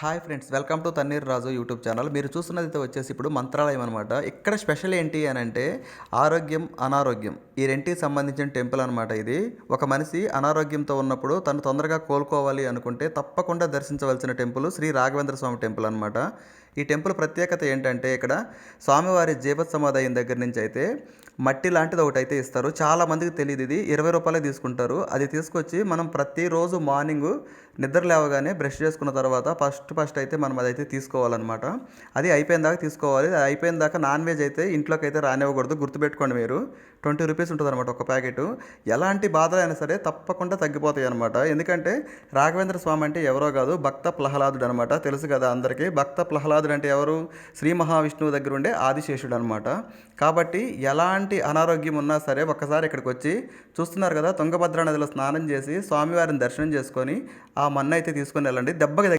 Hi friends welcome to Tanneer Raju YouTube channel. మీరు చూస్తున్నది అయితే వచ్చేసి ఇప్పుడు మంత్రాలయం అనమాట ఇక్కడ స్పెషల్ ఏంటి అని అంటే ఆరోగ్యం అనారోగ్యం. ఈ రెంటికి సంబంధించిన టెంపుల్ అనమాట ఇది. ఒక మనిషి అనారోగ్యంతో ఉన్నప్పుడు తను తొందరగా కోలుకోవాలి అనుకుంటే తప్పకుండా దర్శించవలసిన టెంపుల్ శ్రీ రాఘవేంద్ర స్వామి టెంపుల్ అనమాట ఈ టెంపుల్ ప్రత్యేకత ఏంటంటే ఇక్కడ స్వామివారి జీవత్ దగ్గర నుంచి అయితే మట్టి లాంటిది ఒకటి అయితే ఇస్తారు. చాలా మందికి తెలియదు ఇది. ఇరవై రూపాయలే తీసుకుంటారు. అది తీసుకొచ్చి మనం ప్రతిరోజు మార్నింగ్ నిద్ర లేవగానే బ్రష్ చేసుకున్న తర్వాత ఫస్ట్ ఫస్ట్ అయితే మనం అదైతే తీసుకోవాలన్నమాట. అది అయిపోయిన దాకా తీసుకోవాలి. అది అయిపోయిన దాకా నాన్ వెజ్ అయితే ఇంట్లోకి అయితే రానివ్వకూడదు. గుర్తుపెట్టుకోండి మీరు. ట్వంటీ రూపీస్ ఉంటుంది అనమాట ఒక ప్యాకెట్. ఎలాంటి బాధలు అయినా సరే తప్పకుండా తగ్గిపోతాయి అనమాట ఎందుకంటే రాఘవేంద్ర స్వామి అంటే ఎవరో కాదు భక్త ప్రహ్లాదుడు అనమాట తెలుసు కదా అందరికీ. భక్త ప్రహ్లాదుడు అంటే ఎవరు? శ్రీ మహావిష్ణువు దగ్గర ఉండే ఆదిశేషుడు అనమాట కాబట్టి ఎలాంటి అనారోగ్యం ఉన్నా సరే ఒక్కసారి ఇక్కడికి వచ్చి చూస్తున్నారు కదా తుంగభద్ర నదిలో స్నానం చేసి స్వామివారిని దర్శనం చేసుకొని ఆ మన్ను అయితే తీసుకొని వెళ్ళండి. దెబ్బకి